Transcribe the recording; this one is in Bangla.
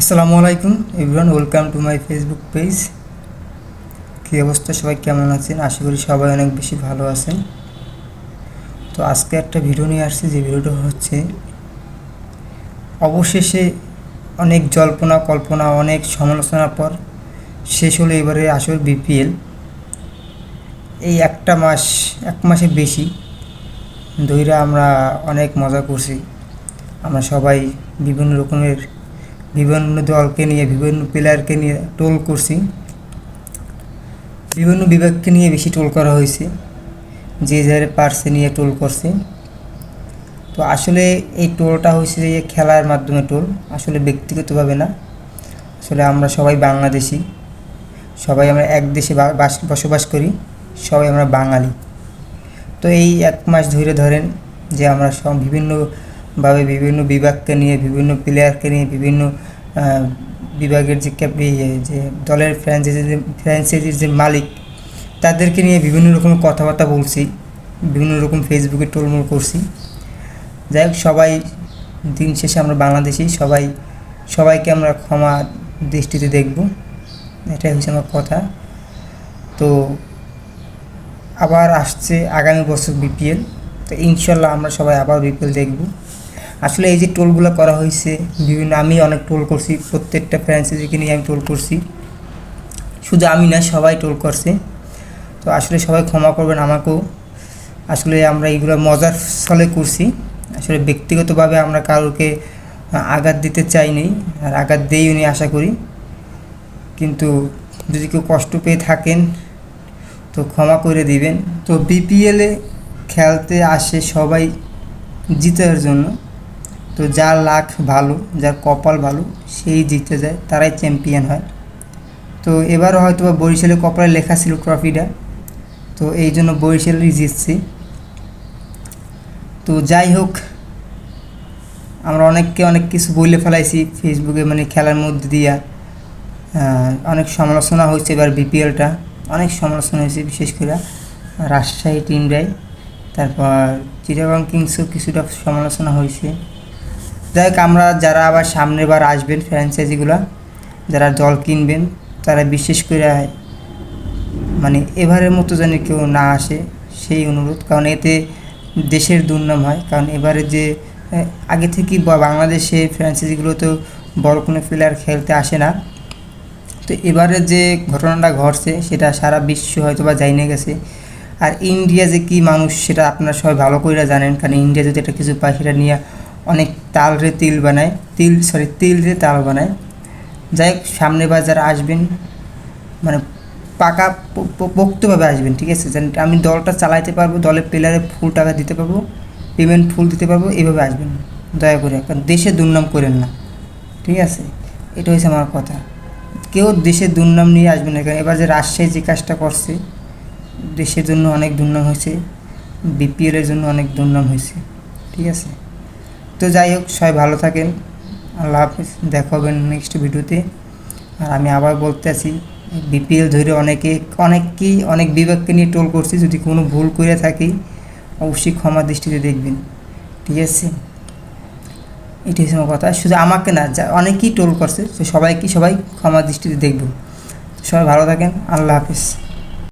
আসসালামু আলাইকুম everyone welcome to my Facebook page কী অবস্থা? সবাই কেমন আছেন? আশা করি সবাই অনেক বেশি ভালো আছেন। তো আজকে একটা ভিডিও নিয়ে আসছি, যে ভিডিওটা হচ্ছে, অবশেষে অনেক জল্পনা, কল্পনা, অনেক সমালোচনার পর শেষ হলো এবারে আসল বিপিএল এই একটা মাস, এক মাসের বেশি ধইরা আমরা অনেক মজা করছি। আমরা সবাই বিভিন্ন রকমের বিভিন্ন দলকে নিয়ে, বিভিন্ন প্লেয়ারকে নিয়ে টোল করছি। বিভিন্ন বিভাগকে নিয়ে বেশি টোল করা হয়েছে। যে যার পার্সে নিয়ে টোল করছে। তো আসলে এই টোলটা হয়েছে যে খেলার মাধ্যমে টোল আসলে ব্যক্তিগতভাবে না। আসলে আমরা সবাই বাংলাদেশি। সবাই আমরা এক দেশে বাস- বসবাস করি। সবাই আমরা বাঙালি। তো এই এক মাস ধরে ধরেন যে আমরা সব বিভিন্নভাবে বিভিন্ন বিভাগকে নিয়ে, বিভিন্ন প্লেয়ারকে নিয়ে, বিভিন্ন বিভাগের যে যে দলের ফ্র্যাঞ্চাইজি ফ্র্যাঞ্চাইজির যে মালিক, তাদেরকে নিয়ে বিভিন্ন রকম কথাবার্তা বলছি, বিভিন্ন রকম ফেসবুকে টোলমোল করছি। যাই হোক, সবাই দিন শেষে আমরা বাংলাদেশি, সবাই, সবাইকে আমরা ক্ষমা দৃষ্টিতে দেখব। এটাই হচ্ছে আমার কথা। তো আবার আসছে আগামী বছর বিপিএল তো ইনশাল্লাহ আমরা সবাই আবার বিপিএল দেখব। আসলে এই যে টোলগুলো করা হয়েছে, বিভিন্ন আমি অনেক টোল করছি, প্রত্যেকটা ফ্র্যাঞ্চাইজিকে নিয়ে আমি টোল করছি। শুধু আমি না, সবাই টোল করছে। তো আসলে সবাই ক্ষমা করবেন আমাকেও। আসলে আমরা এইগুলো মজার ছলে করছি। আসলে ব্যক্তিগতভাবে আমরা কারোকে আঘাত দিতে চাইনি আর আঘাত দেইও নি আশা করি। কিন্তু যদি কেউ কষ্ট পেয়ে থাকেন, তো ক্ষমা করে দিবেন। তো বিপিএলে খেলতে আসে সবাই জিতার জন্য। তো যার লাখ ভালো, যার কপাল ভালো, সেই জিতে যায়, তারাই চ্যাম্পিয়ন হয়। তো এবারও হয়তো বা বরিশালের কপালে লেখা ছিল ট্রফিটা তো এই জন্য বরিশালই জিতছি। তো যাই হোক, আমরা অনেককে অনেক কিছু বলে ফেলাইছি ফেসবুকে মানে খেলার মধ্যে দিয়া। অনেক সমালোচনা হয়েছে এবার বিপিএলটা অনেক সমালোচনা হয়েছে, বিশেষ করে রাজশাহী টিমটাই তারপর চিটাগং কিংসও কিছুটা সমালোচনা হয়েছে। যাই হোক আমরা যারা আবার সামনের বার আসবেন ফ্র্যাঞ্চাইজিগুলো যারা দল কিনবেন, তারা বিশেষ করে মানে এবারের মতো যেন কেউ না আসে, সেই অনুরোধ। কারণ এতে দেশের দুর্নাম হয়। কারণ এবারে যে আগে থেকেই বা- বাংলাদেশে ফ্র্যাঞ্চাইজিগুলো তো বড় কোনো প্লেয়ার খেলতে আসে না। তো এবারে যে ঘটনাটা ঘটছে, সেটা সারা বিশ্ব হয়তো বা জাইনে গেছে। আর ইন্ডিয়া যে কি মানুষ সেটা আপনারা সবাই ভালো করে জানেন, কারণ ইন্ডিয়া যদি একটা কিছু সেটা নিয়ে অনেক তাল রে তিল বানায়, তিল সরি তিল রে তাল বানায়, যাই হোক, সামনে বার যারা আসবেন মানে পাকা পোক্তভাবে আসবেন, ঠিক আছে? যেন আমি দলটা চালাইতে পারব, দলের প্লেয়ারে ফুল টাকা দিতে পারব পেমেন্ট ফুল দিতে পারব, এভাবে আসবেন। দয়া করে, কারণ দেশে দুর্নাম করেন না, ঠিক আছে? এটা হচ্ছে আমার কথা। কেউ দেশের দুর্নাম নিয়ে আসবেন না, কারণ এবার যে রাজশাহী যে কাজটা করছে দেশের জন্য অনেক দুর্নাম হয়েছে বিপিএলের জন্য অনেক দুর্নাম হয়েছে, ঠিক আছে? তো যাই হোক, সবাই ভালো থাকেন, আল্লাহ হাফিজ, দেখা হবে নেক্সট ভিডিওতে আর আমি আবার বলতে আছি বিপিএল ধরে অনেকে, অনেককেই, অনেক বিভাগকে নিয়ে টোল করছি, যদি কোনো ভুল করে থাকি, অবশ্যই ক্ষমা দৃষ্টিতে দেখবেন, ঠিক আছে? এটাই হচ্ছে আমার কথা। শুধু আমাকে না, যা, অনেকেই টোল করছে, তো সবাইকে সবাই ক্ষমা দৃষ্টিতে দেখব। সবাই ভালো থাকেন, আল্লাহ হাফিজ।